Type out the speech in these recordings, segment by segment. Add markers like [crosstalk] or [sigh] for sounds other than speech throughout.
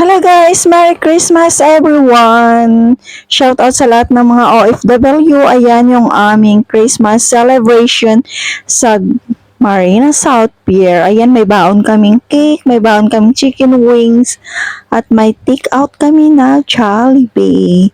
Hello guys! Merry Christmas everyone! Shout out sa lahat ng mga OFW. Ayan yung aming Christmas celebration sa Marina South Pier. Ayan, may baon kaming cake, may baon kaming chicken wings, at may take out kami na Jollibee.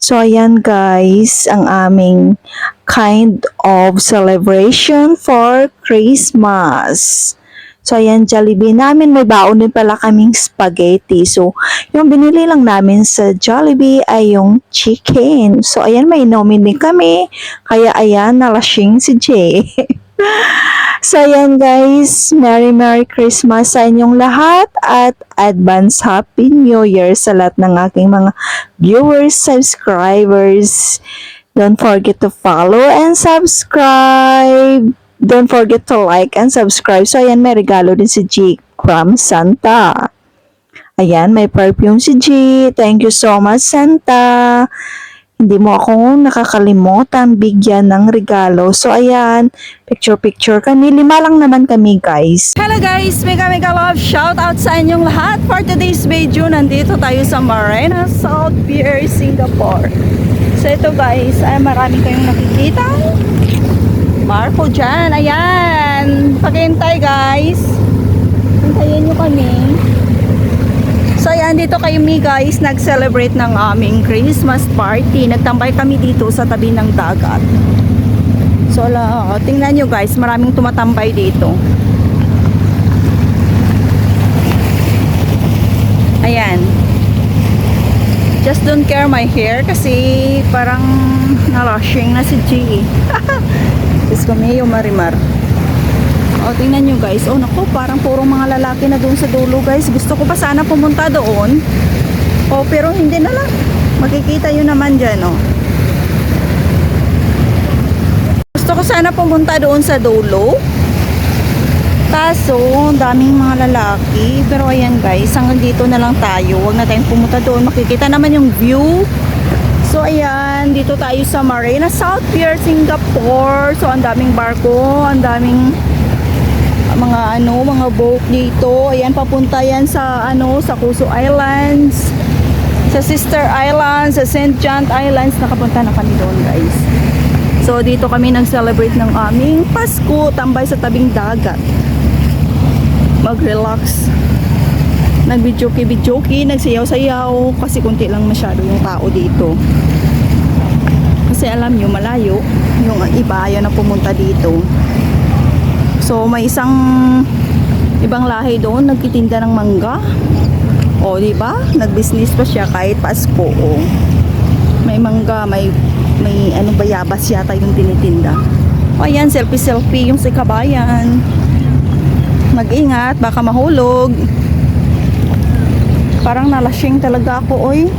So, ayan guys, ang aming kind of celebration for Christmas. So, ayan, Jollibee namin. May baon din pala kaming spaghetti. So, yung binili lang namin sa Jollibee ay yung chicken. So, ayan, may inumin din kami. Kaya, ayan, nalasing si Jay. [laughs] so, ayan guys. Merry Merry Christmas sa inyong lahat at advance Happy New Year sa lahat ng aking mga viewers, subscribers. Don't forget to follow and subscribe. Don't forget to like and subscribe. So, ayan, may regalo din si G from Santa. Ayan, may perfume si G. Thank you so much, Santa. Hindi mo ako nakakalimutan bigyan ng regalo. So, ayan, picture-picture kami. Lima lang naman kami, guys. Hello guys! Mega mega love! Shout out sa inyong lahat! For today's video, nandito tayo sa Marina South Pier, Singapore. So ito guys, ay marami kayong nakikita. Marco dyan, ayan! Paghintay guys! Hintayin nyo kami. So ayan, dito kayo mi guys, nag-celebrate ng aming Christmas party. Nagtambay kami dito sa tabi ng dagat. So la, tingnan nyo guys, maraming tumatambay dito. Ayan. Just don't care my hair kasi parang nalushing na si G. [laughs] Ko, Mayo Marimar. O, tingnan nyo guys. Oh, naku, parang puro mga lalaki na doon sa dulo guys. Gusto ko pa sana pumunta doon. Oh, pero hindi na lang. Makikita yun naman dyan, oh. Gusto ko sana pumunta doon sa dulo. Kaso, daming mga lalaki. Pero ayan guys, hanggang dito na lang tayo. Huwag na tayong pumunta doon. Makikita naman yung view. Dito tayo sa Marina South Pier, Singapore. So ang daming barko, ang daming mga ano, mga boat dito. Ayan, papunta yan sa ano, sa Kuso Islands, sa Sister Islands, sa St. John Islands. Nakapunta na kami doon, guys. So dito kami nag-celebrate ng aming Pasko, tambay sa tabing dagat. Mag-relax. Nag-videoke-videoke, nagsayaw-sayaw kasi kunti lang masyado yung tao dito. Kasi alam nyo, malayo. Yung iba ayaw na pumunta dito. So may isang ibang lahi doon nagtitinda ng mangga. O, di ba? Nag-business pa siya kahit Pasko. O. May mangga, may may ano bayabas yata yung tinitinda. O ayan, selfie-selfie yung si kabayan. Mag-ingat, baka mahulog. Parang nalasing talaga ako, oy.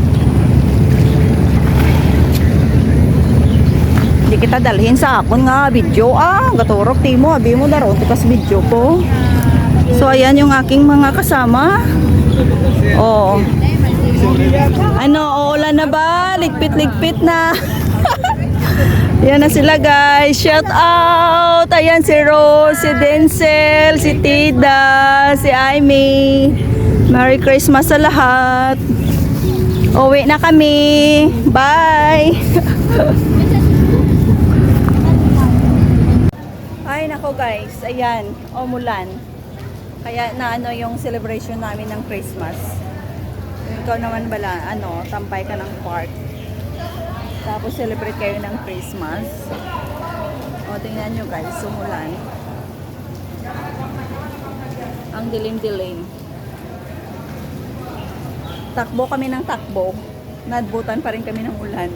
Kita dalhin sa akon nga video. Ah, gaturok timo, abi mo daron tikas video ko. So ayan yung aking mga kasama. Oh. Ano, uulan na ba? Ligpit-ligpit na. [laughs] Yan na sila guys. Shout out. Ayan si Rose, si Denzel, si Tida, si Amy. Merry Christmas sa lahat. Uwi na kami. Bye. [laughs] Ay nako guys, ayan, umulan. Kaya na ano yung celebration namin ng Christmas. Ikaw naman bala, ano, tampay ka ng park. Tapos celebrate kayo ng Christmas. O, tingnan nyo guys, umulan. Ang dilim-dilim. Takbo kami ng takbo. Nadbutan pa rin kami ng ulan.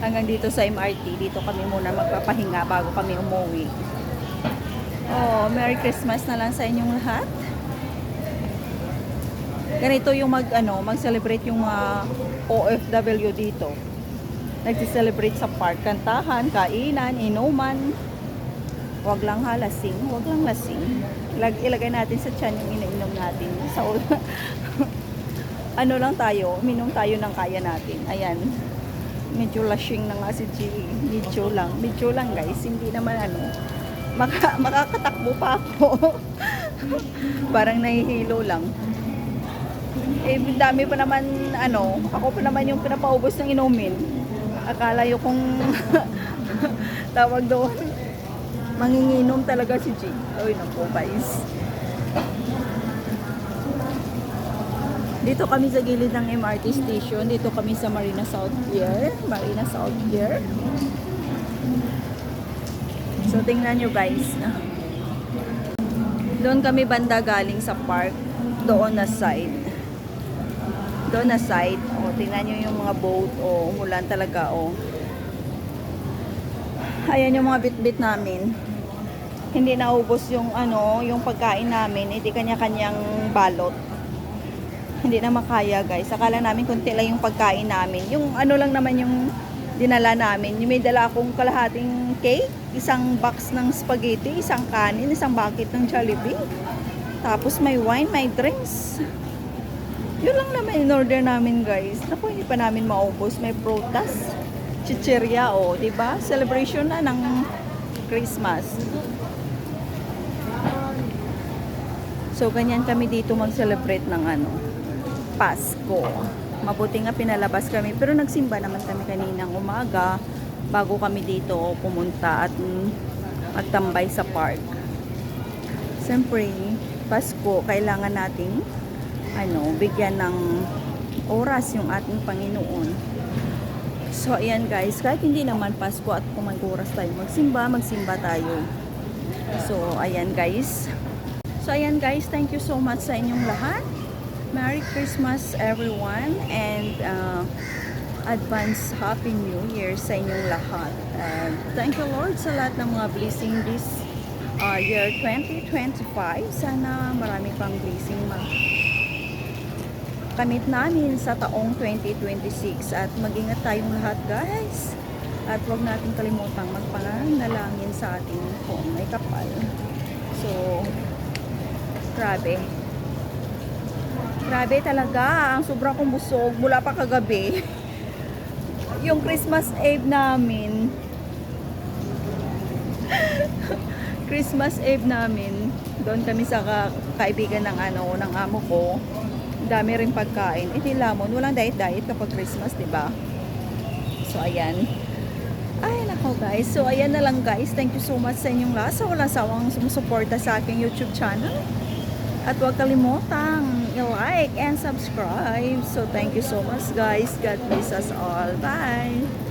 Hanggang dito sa MRT, dito kami muna magpapahinga bago kami umuwi. Oh, Merry Christmas na lang sa inyong lahat. Ganito yung mag ano, mag-celebrate yung mga OFW dito. Nagsi-celebrate sa park, kantahan, kainan, inuman. Huwag lang ha, lasing. Huwag lang lasing. Ilag ilagay natin sa tiyan yung iniinom natin. Sa [laughs] ano lang tayo, minom tayo ng kaya natin. Ayan. Medyo lashing na nga si G. Medyo lang. Medyo lang guys. Hindi naman ano. Maka, makakatakbo pa ako. [laughs] Parang nahihilo lang. Eh, dami pa naman, ano, ako pa naman yung pinapaubos ng inumin. Akala yung kung [laughs] tawag doon, manginginom talaga si G. Uy, naku, guys. Dito kami sa gilid ng MRT station. Dito kami sa Marina South Pier. Marina South Pier. So, tingnan nyo guys. Doon kami banda galing sa park. Doon na side. Doon na side. O, tingnan nyo yung mga boat. O, umulan talaga. O. Ayan yung mga bit-bit namin. Hindi naubos yung ano, yung pagkain namin. Hindi kanya-kanyang balot. Hindi na makaya guys. Akala namin kunti lang yung pagkain namin. Yung ano lang naman yung dinala namin. Yung may dala akong kalahating cake, isang box ng spaghetti, isang kanin, isang bucket ng Jollibee. Tapos may wine, may drinks. Yun lang naman in order namin guys. Naku, hindi pa namin maubos. May prutas, chichirya, o, oh, ba? Celebration na ng Christmas. So, ganyan kami dito mag-celebrate ng ano, Pasko. Mabuti nga pinalabas kami. Pero nagsimba naman kami kaninang umaga bago kami dito pumunta at magtambay sa park. Siyempre, Pasko, kailangan nating ano, bigyan ng oras yung ating Panginoon. So, ayan guys, kahit hindi naman Pasko at kung oras tayo magsimba, magsimba tayo. So, ayan guys. So, ayan guys, thank you so much sa inyong lahat. Merry Christmas everyone and uh, advance Happy New Year sa inyong lahat. And thank you Lord sa lahat ng mga blessing this uh, year 2025. Sana marami pang blessing ma kamit namin sa taong 2026 at mag-ingat tayong lahat guys. At huwag natin kalimutang magpanalangin sa ating kung may kapal. So, grabe. Grabe talaga. Ang sobrang kong busog mula pa kagabi. [laughs] Yung Christmas Eve namin. [laughs] Christmas Eve namin. Doon kami sa ka- kaibigan ng ano, ng amo ko. Dami rin pagkain. Iti lamon, walang diet-diet kapag Christmas, 'di ba? So ayan. Ay, nako guys. So, ayan na lang guys. Thank you so much sa inyong lahat. Sa wala sawang sumusuporta sa aking YouTube channel. At huwag kalimutang i-like and subscribe. So, thank you so much guys. God bless us all. Bye!